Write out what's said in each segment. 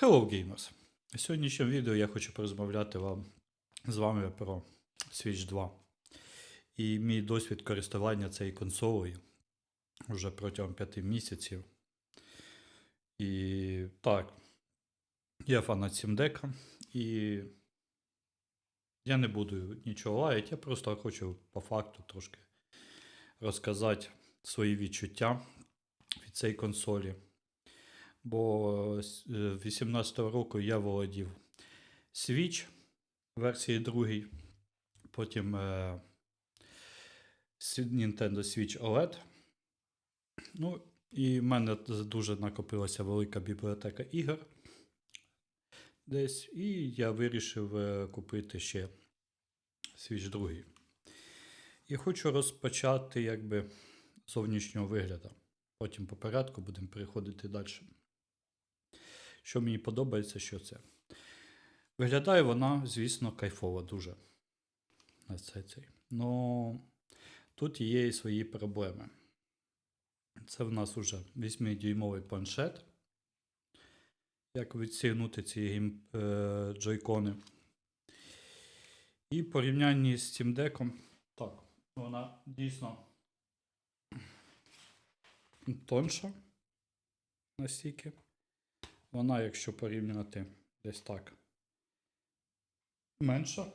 Hello Gamers! В сьогоднішньому відео я хочу порозмовляти вам з вами про Switch 2 і мій досвід користування цією консолею вже протягом 5 місяців. І так, я фанат Сімдека, і я не буду нічого лаяти, я просто хочу по факту трошки розказати свої відчуття від цієї консолі. Бо з 2018 року я володів Switch версії 2, потім е, Nintendo Switch OLED. Ну, і в мене дуже накопилася велика бібліотека ігор десь, і я вирішив е, купити ще Switch 2. І хочу розпочати якби зовнішнього вигляду. Потім по порядку будемо переходити далі. Що мені подобається, що це. Виглядає вона, звісно, кайфово дуже. Це цей. Ну, тут є і свої проблеми. Це в нас уже 8-дюймовий планшет. Як відсігнути ці е, джойкони. І в порівнянні з Steam Deck, так, вона дійсно тонша настільки. Вона, якщо порівняти десь так, менша.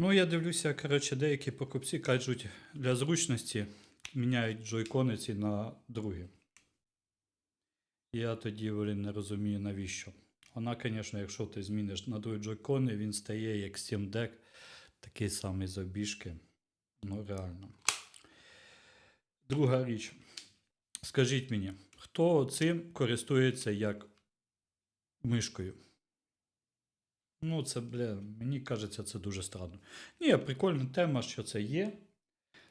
Ну, я дивлюся, коротше, деякі покупці кажуть, для зручності міняють джойкони ці на другі. Я тоді блін, не розумію, навіщо. Вона, звісно, якщо ти зміниш на другі джойкони, він стає як Steam Deck, такий самий з обіжки. Ну, реально. Друга річ. Скажіть мені, хто цим користується як мишкою? Ну, це, бля, мені кажеться, це дуже странно. Ні, прикольна тема, що це є.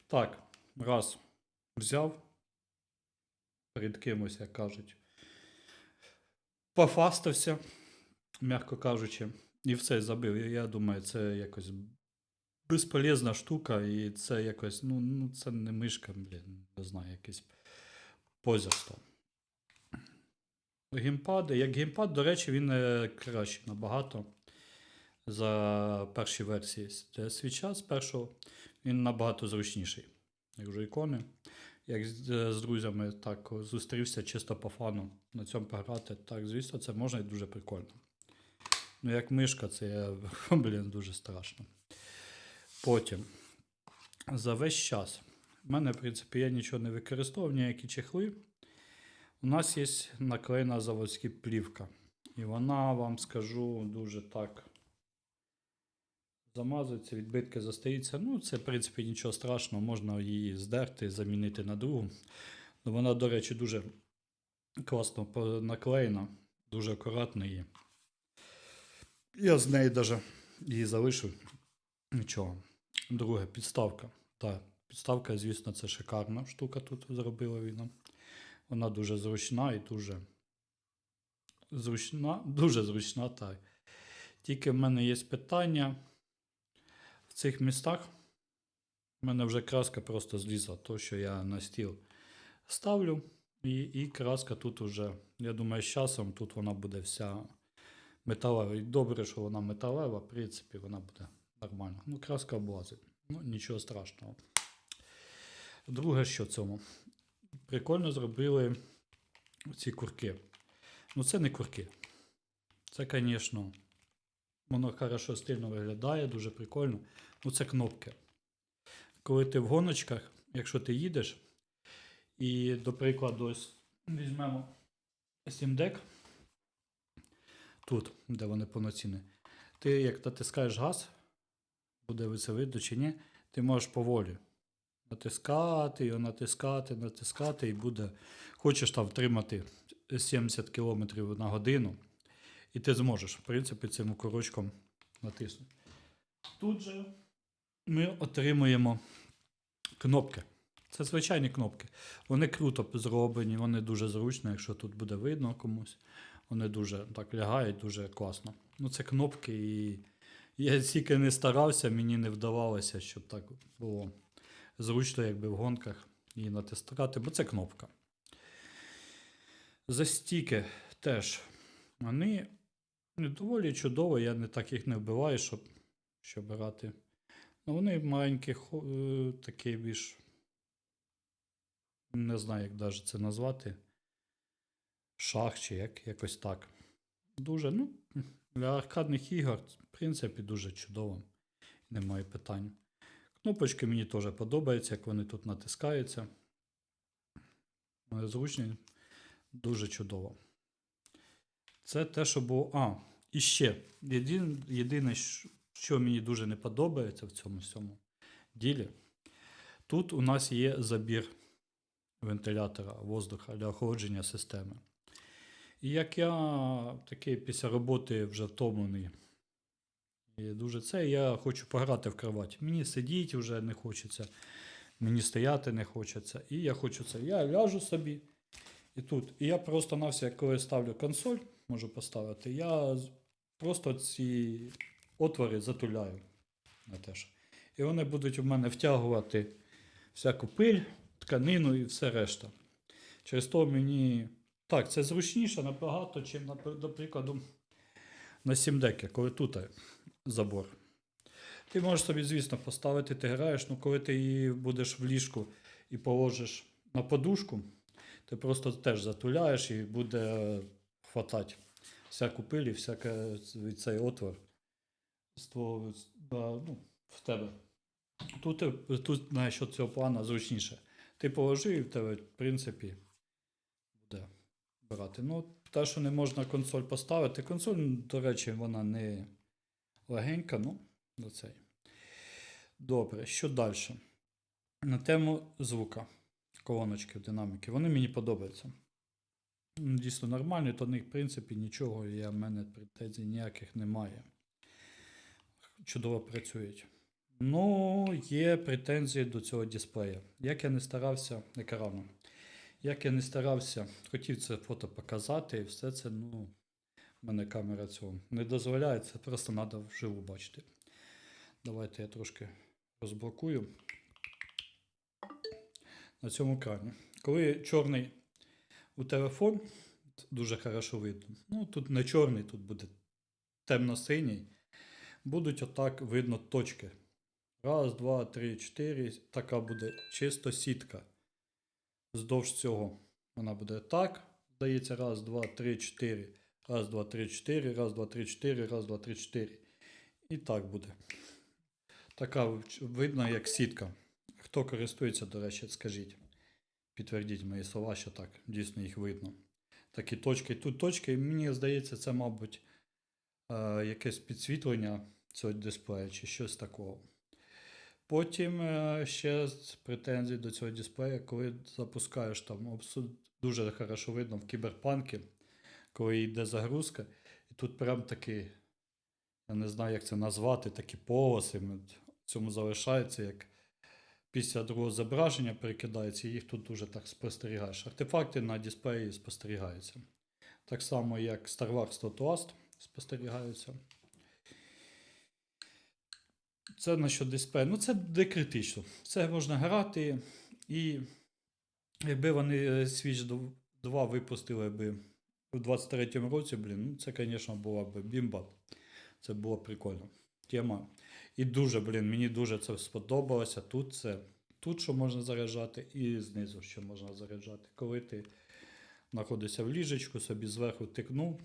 Так, раз взяв перед кимось, як кажуть. Пофастався, м'яко кажучи, і все забив. Я- думаю, це якось безполезна штука, і це якось, ну, ну це не мишка, блін, не знаю, якесь позірство. Геймпади. Як геймпад, до речі, він е, кращий набагато за перші версії свіча з першого. Він набагато зручніший. Як вже ікони. Як е, з друзями так зустрівся чисто по фану на цьому пограти, так, звісно, це можна і дуже прикольно. Ну, як мишка, це блін, дуже страшно. Потім, за весь час. У мене, в принципі, я нічого не використовував, ніякі чехли. У нас є наклеєна заводська плівка. І вона, вам скажу, дуже так замазується, відбитки застаються. Ну, це, в принципі, нічого страшного, можна її здерти, замінити на другу. Ну, вона, до речі, дуже класно наклеєна, дуже акуратно її. Я з неї навіть її залишу. Нічого. Друге, підставка. Так, підставка, звісно, це шикарна штука тут зробила він нам. Вона дуже зручна і дуже зручна, дуже зручна, так. Тільки в мене є питання в цих містах. У мене вже краска просто злізла, то, що я на стіл ставлю. І, і краска тут уже, я думаю, з часом тут вона буде вся металева. І добре, що вона металева, в принципі, вона буде нормально. Ну, краска облазить. Ну, нічого страшного. Друге, що в цьому? Прикольно зробили ці курки. Ну, це не курки. Це, звісно, воно хорошо стильно виглядає, дуже прикольно. Ну, це кнопки. Коли ти в гоночках, якщо ти їдеш, і, до прикладу, ось візьмемо Steam Deck, тут, де вони повноцінні, ти як натискаєш газ, буде це видно чи ні, ти можеш поволі натискати, його натискати, натискати, і буде. Хочеш там втримати 70 км на годину, і ти зможеш, в принципі, цим курочком натиснути. Тут же ми отримуємо кнопки. Це звичайні кнопки. Вони круто зроблені, вони дуже зручні, якщо тут буде видно комусь. Вони дуже так лягають, дуже класно. Ну, це кнопки, і я стільки не старався, мені не вдавалося, щоб так було зручно, якби в гонках її натискати, бо це кнопка. Застіки теж. Вони доволі чудово, я не так їх не вбиваю, щоб, щоб брати. Ну, вони маленькі, е, такі більш. Не знаю, як навіть це назвати. Шах чи як, якось так. Дуже, ну, для аркадних ігор, в принципі, дуже чудово. Немає питань. Кнопочки мені теж подобаються, як вони тут натискаються. Зручні, дуже чудово. Це те, що було. А, і ще. Єдин, єдине, що мені дуже не подобається в цьому всьому ділі. Тут у нас є забір вентилятора воздуха для охолодження системи. І як я такий після роботи вже втомлений, і дуже це, я хочу пограти в кроваті. Мені сидіти вже не хочеться, мені стояти не хочеться. І я хочу це. Я ляжу собі. І тут. І я просто на все, коли ставлю консоль, можу поставити, я просто ці отвори затуляю. На те ж. І вони будуть у мене втягувати всяку пиль, тканину і все решта. Через то мені. Так, це зручніше набагато, чим, до прикладу, на 7 деки, коли тут забор. Ти можеш собі, звісно, поставити, ти граєш, ну коли ти її будеш в ліжку і положиш на подушку, ти просто теж затуляєш і буде хватати всяку пиль і всяке цей отвор з твого, ну, в тебе. Тут, е, тут знаєш, що цього плана зручніше. Ти положив і в тебе, в принципі, буде брати. Ну, те, що не можна консоль поставити. Консоль, до речі, вона не легенька, ну, до цей. Добре, що далі? На тему звука. Колоночки, динаміки. Вони мені подобаються. Дійсно нормальні, до них, в принципі, нічого, я, в мене претензій ніяких немає. Чудово працюють. Ну, є претензії до цього дисплея. Як я не старався екрану. Як я не старався, хотів це фото показати, і все це, ну, в мене камера цього не дозволяє, це просто треба вживу бачити. Давайте я трошки розблокую на цьому екрані. Коли чорний у телефон, дуже хорошо видно. Ну, тут не чорний, тут буде темно-синій. Будуть отак видно точки. Раз, два, три, чотири. Така буде чисто сітка. Вздовж цього. Вона буде так. Здається, раз, два, три, чотири. Раз, два, три, чотири. Раз, два, три, чотири. Раз, два, три, чотири. І так буде. Така видно, як сітка. Хто користується, до речі, скажіть. Підтвердіть мої слова, що так, дійсно їх видно. Такі точки. Тут точки, мені здається, це, мабуть, е, якесь підсвітлення цього дисплея чи щось такого. Потім е, ще з претензій до цього дисплея, коли запускаєш там, абсу- дуже хорошо видно в кіберпанкі, коли йде загрузка, і тут прям такий, я не знаю, як це назвати, такі полоси цьому залишаються, як після другого зображення перекидається, і їх тут дуже так спостерігаєш. Артефакти на дисплеї спостерігаються. Так само, як Star Wars Toast спостерігаються. Це на що дисплей. Ну, це де критично. Це можна грати. І якби вони е, Switch 2 випустили би у 23-му році, блін, ну це, звісно, була б бімба. Це було прикольно. Тема. І дуже, блін, мені дуже це сподобалося. Тут це. Тут що можна заряджати, і знизу що можна заряджати. Коли ти знаходишся в ліжечку, собі зверху тикнув.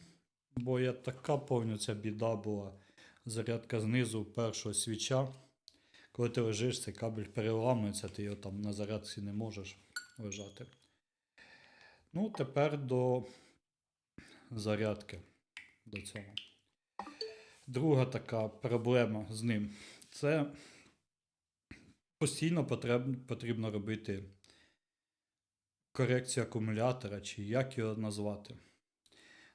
Бо я така повню ця біда була. Зарядка знизу першого свіча. Коли ти лежиш, цей кабель переламується, ти його там на зарядці не можеш лежати. Ну, тепер до зарядки до цього. Друга така проблема з ним це постійно потрібно, робити корекцію акумулятора, чи як його назвати.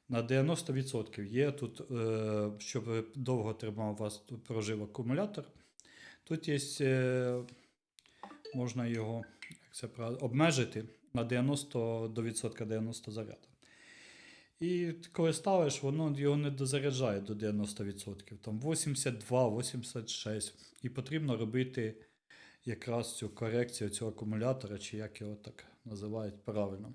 На 90% є тут, е, щоб довго тримав вас прожив акумулятор. Тут є, е, можна його як це обмежити на 90 до відсотка 90 заряду. І коли ставиш, воно його не дозаряджає до 90%. Там 82, 86. І потрібно робити якраз цю корекцію цього акумулятора, чи як його так називають правильно.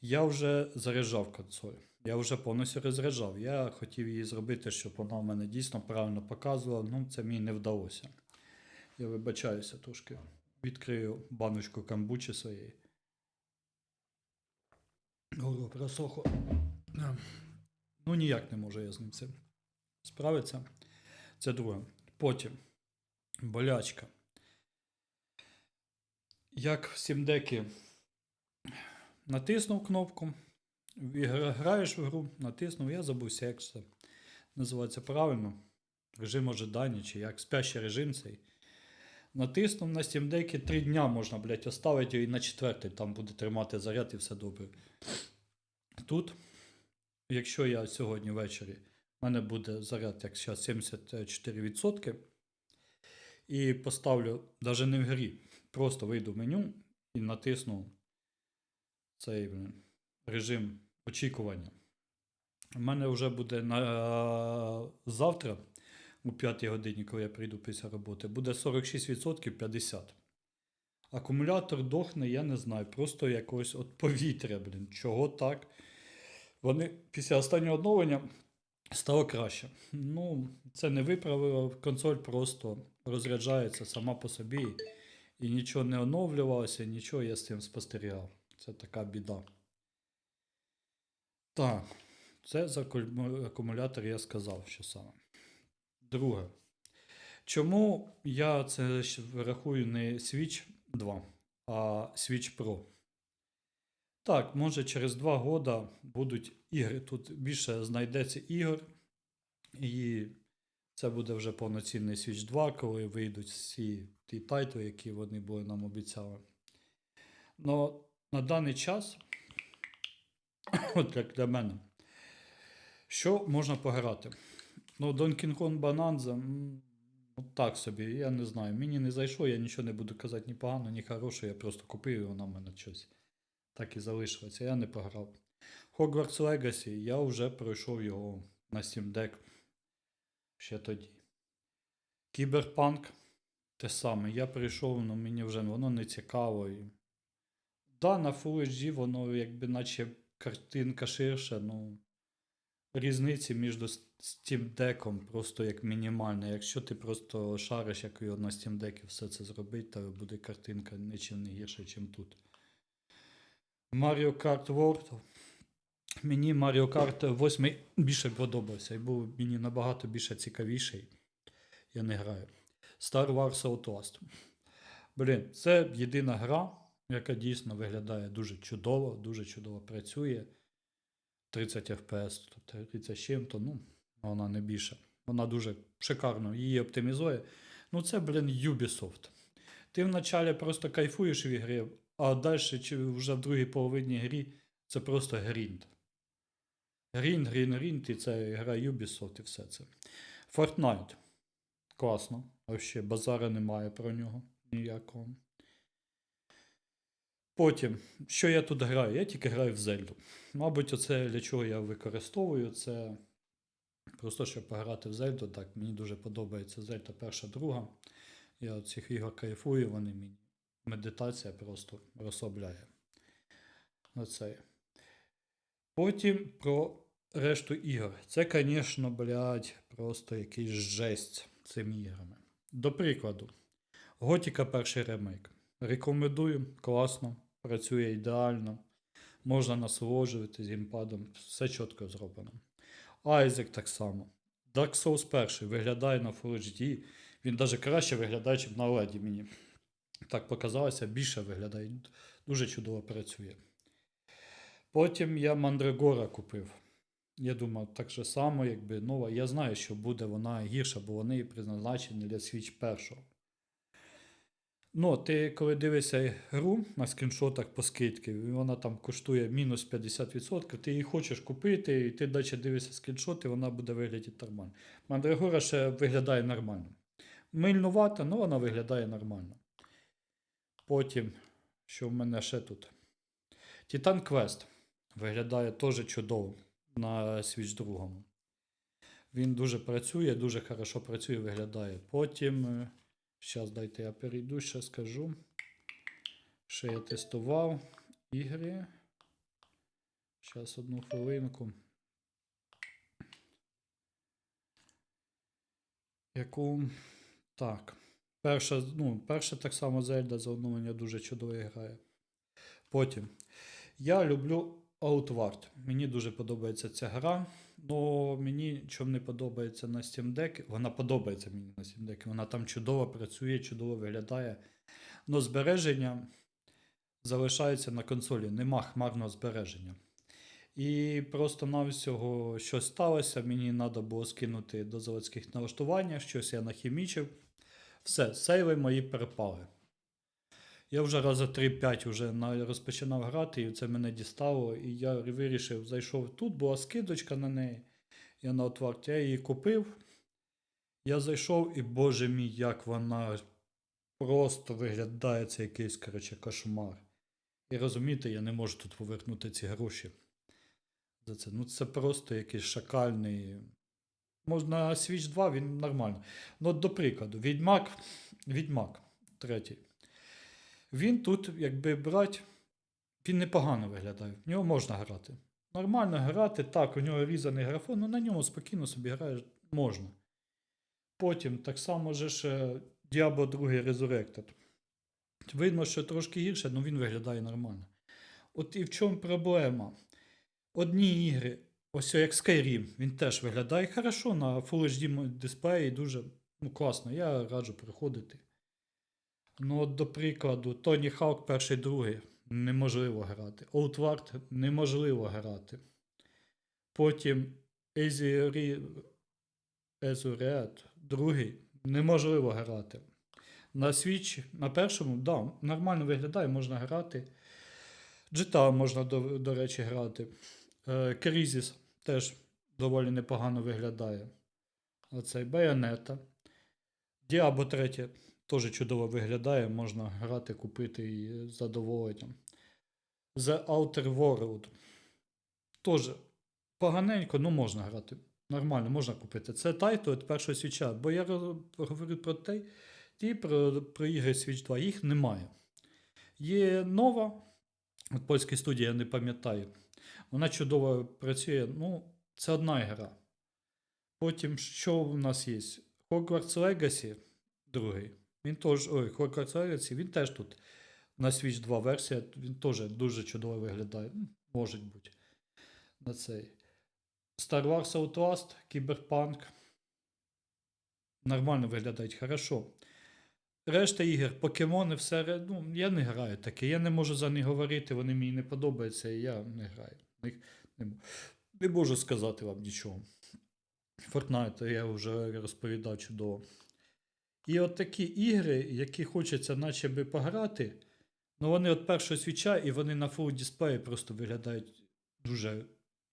Я вже заряджав консоль. Я вже повністю розряджав. Я хотів її зробити, щоб вона в мене дійсно правильно показувала. Ну, це мені не вдалося. Я вибачаюся трошки. Відкрию баночку камбучі своєї. Горло просохло. Ну, ніяк не можу я з ним цим справитися. Це друге. Потім болячка. Як в Сімдекі натиснув кнопку, гра- граєш в гру, натиснув, я забувся, як це називається правильно. Режим ожидання, чи як спящий режим цей. Натиснув на Deck 3 дня можна, блядь, оставити і на четвертий там буде тримати заряд і все добре. Тут, якщо я сьогодні ввечері, в мене буде заряд, як зараз 74%. І поставлю, навіть не в грі, просто вийду в меню і натисну цей блін, режим очікування. У мене вже буде на завтра, у 5 годині, коли я прийду після роботи, буде 46% 50%. Акумулятор дохне, я не знаю, просто якось от повітря, блін. Чого так? Вони після останнього оновлення стало краще. Ну, це не виправило, консоль просто розряджається сама по собі. І нічого не оновлювалося, нічого я з цим спостерігав. Це така біда. Так, це за акумулятор я сказав, що саме. Друге. Чому я це рахую не Switch 2, а Switch Pro? Так, може через 2 года будуть ігри. Тут більше знайдеться ігор. І це буде вже повноцінний Switch 2, коли вийдуть всі ті тайтли, які вони були нам обіцяли. Но на даний час, от як для мене, що можна пограти? Ну, Donkey Kong м, ну так собі, я не знаю. Мені не зайшло, я нічого не буду казати ні погано, ні хороше, я просто купив і вона в мене щось так і залишилося. Я не пограв. Hogwarts Legacy, я вже пройшов його на Steam Deck ще тоді. Кіберпанк те саме. Я прийшов, але мені вже воно не цікаво. І... Да, на Full HD воно якби наче картинка ширша, ну різниці між Steam Deck просто як мінімальна. Якщо ти просто шариш, як його на Steam Deck все це зробити, то буде картинка нічим не гірша, ніж тут. Mario Kart World. Мені Mario Kart 8 більше подобався і був мені набагато більше цікавіший. Я не граю. Star Wars Outlast. Блін, це єдина гра, яка дійсно виглядає дуже чудово, дуже чудово працює. 30 FPS, тобто 30 з чим-то, ну, вона не більше. Вона дуже шикарно її оптимізує. Ну, це, блін, Ubisoft. Ти вначалі просто кайфуєш від гри, а далі чи вже в другій половині грі це просто грінд. Грінд, грінд, грінд, і це гра Ubisoft і все це. Fortnite. Класно. Вообще базара немає про нього ніякого. Потім, що я тут граю? Я тільки граю в Зельду. Мабуть, оце для чого я використовую, це просто щоб пограти в Зельду. Так, мені дуже подобається Зельда перша, друга. Я цих ігор кайфую, вони мені. Медитація просто розслабляє. Оце. Потім про решту ігор. Це, звісно, блядь, просто якийсь жесть цими іграми. До прикладу, Готіка перший ремейк. Рекомендую, класно, працює ідеально. Можна насолоджуватися геймпадом, все чітко зроблено. Айзек так само. Dark Souls перший виглядає на Full HD. Він навіть краще виглядає, ніж на LED мені. Так показалося, більше виглядає. Дуже чудово працює. Потім я Мандрагора купив. Я думав, так же само, якби нова. Я знаю, що буде вона гірша, бо вони призначені для Switch першого. Ну, ти коли дивишся гру на скріншотах по скидки, вона там коштує мінус 50%, ти її хочеш купити, і ти далі дивишся скріншоти, вона буде виглядати нормально. Мандрагора ще виглядає нормально. Мильнувата, але вона виглядає нормально. Потім, що в мене ще тут? Titan Quest виглядає теж чудово на Switch 2. Він дуже працює, дуже хорошо працює, виглядає. Потім. Зараз дайте я перейду, ще скажу. Що я тестував ігри. Зараз одну хвилинку. Яку. Так. Перша, ну, перша так само Зельда за оновлення дуже чудово грає. Потім. Я люблю Outward. Мені дуже подобається ця гра. Но мені чому не подобається на Steam Deck. Вона подобається мені на Steam Deck. Вона там чудово працює, чудово виглядає. Но збереження залишається на консолі. Нема хмарного збереження. І просто навсього щось сталося. Мені треба було скинути до заводських налаштувань, щось я нахімічив. Все, сейви мої перепали. Я вже рази 3-5 вже розпочинав грати, і це мене дістало. І я вирішив, зайшов тут, була скидочка на неї. Я на отварті, я її купив. Я зайшов, і боже мій, як вона просто виглядає, це якийсь, коротше, кошмар. І розумієте, я не можу тут повернути ці гроші. За це. Ну, це просто якийсь шакальний. Можна Switch 2, він нормально. Ну, до прикладу, Відьмак, Відьмак третій. Він тут, якби брати, він непогано виглядає. В нього можна грати. Нормально грати, так, у нього різаний графон, ну на ньому спокійно собі граєш, можна. Потім так само же ж Diablo 2 Resurrected. Видно, що трошки гірше, але він виглядає нормально. От і в чому проблема? Одні ігри, ось як Skyrim, він теж виглядає хорошо на Full HD дисплеї, дуже ну, класно. Я раджу приходити. Ну, от, до прикладу, Тоні Хаук перший другий неможливо грати. Outward неможливо грати. Потім Ezuret, другий неможливо грати. На Switch, на першому, да, нормально виглядає, можна грати. GTA можна, до, до речі, грати. Е, Кризіс теж доволі непогано виглядає. Оцей Bayonetta. Diablo 3 теж чудово виглядає, можна грати, купити і з задоволенням. The Outer World. Теж поганенько, ну можна грати. Нормально, можна купити. Це тайтл від першого свіча. Бо я говорю про те, ті про, про ігри Switch 2, їх немає. Є нова, от польська студія, я не пам'ятаю. Вона чудово працює. Ну, це одна гра. Потім, що в нас є? Hogwarts Legacy, другий. Він теж. Ой, Legacy, він теж тут на Switch 2 версія, він теж дуже чудово виглядає. Може бути. На цей. Star Wars Outlast, Cyberpunk. Нормально виглядають, хорошо. Решта ігор, покемони, все. Ну, я не граю таке. Я не можу за них говорити, вони мені не подобаються, і я не граю. Не, не можу сказати вам нічого. Fortnite я вже розповідав чудово. І от такі ігри, які хочеться наче би пограти, ну вони от першого свіча і вони на фул дисплеї просто виглядають дуже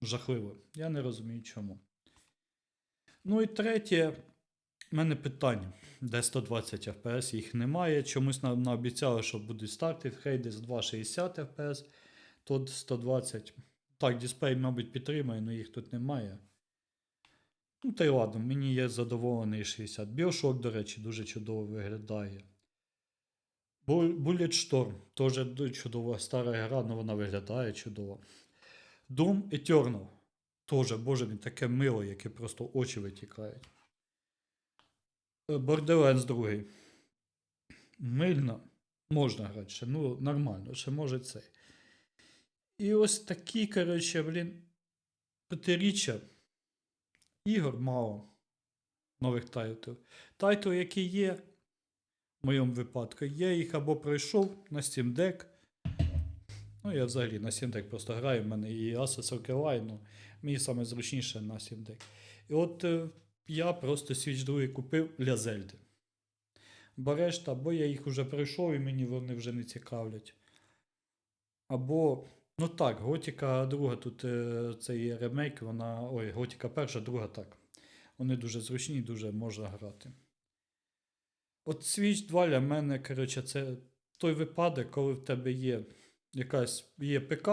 жахливо. Я не розумію чому. Ну і третє, в мене питання. Де 120 FPS, їх немає. Чомусь нам наобіцяли, що будуть старти в Hades 260 FPS, тут 120. Так, дисплей, мабуть, підтримує, але їх тут немає. Ну, та й ладно, мені є задоволений 60. Bioshock, до речі, дуже чудово виглядає. Bull- Bulletstorm, теж чудова стара гра, але вона виглядає чудово. Doom Eternal. Теж, боже мій, таке мило, яке просто очі витікають. Е, Borderlands 2. Мильно. Можна грати ще, ну, нормально, ще може цей. І ось такі, коротше, блін, п'ятиріччя. Ігор мало нових тайтлів. Тайтл, які є, в моєму випадку, я їх або пройшов на Steam Deck. Ну, я взагалі на Steam Deck просто граю, в мене і Assassin's Creed, ну, мені саме зручніше на Steam Deck. І от е, я просто Switch 2 купив для Зельди. Бо решта, або я їх вже пройшов і мені вони вже не цікавлять. Або, ну так, Готіка друга, тут е, це є ремейк, вона. Ой, Готіка перша, друга так. Вони дуже зручні, дуже можна грати. От Switch 2 для мене, коротше, це той випадок, коли в тебе є якась є ПК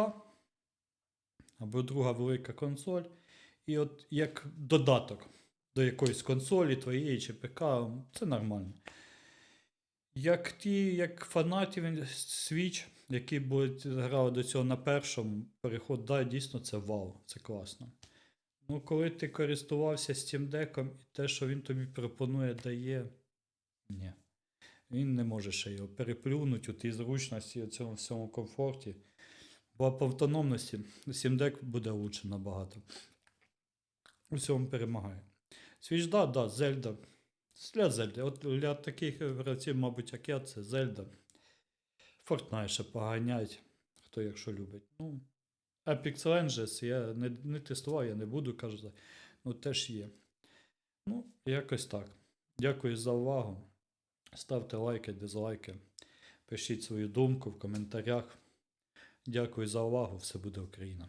або друга велика консоль, і от як додаток до якоїсь консолі твоєї чи ПК, це нормально. Як ті, як фанатів Switch, які будуть грали до цього на першому, переход, да, дійсно це вау, це класно. Ну, коли ти користувався Steam Deck і те, що він тобі пропонує, дає. Ні. Він не може ще його переплюнути у тій зручності, у цьому всьому комфорті. Бо по автономності Steam Deck буде лучше набагато. У цьому перемагає. Switch, да, да, Зельда. Для Зельди. От для таких гравців, мабуть, як я, це Зельда. Fortnite ще поганять, хто якщо любить. Ну, Epic Legends я не, не тестував, я не буду, кажу. Ну, теж є. Ну, якось так. Дякую за увагу. Ставте лайки, дизлайки. Пишіть свою думку в коментарях. Дякую за увагу. Все буде Україна.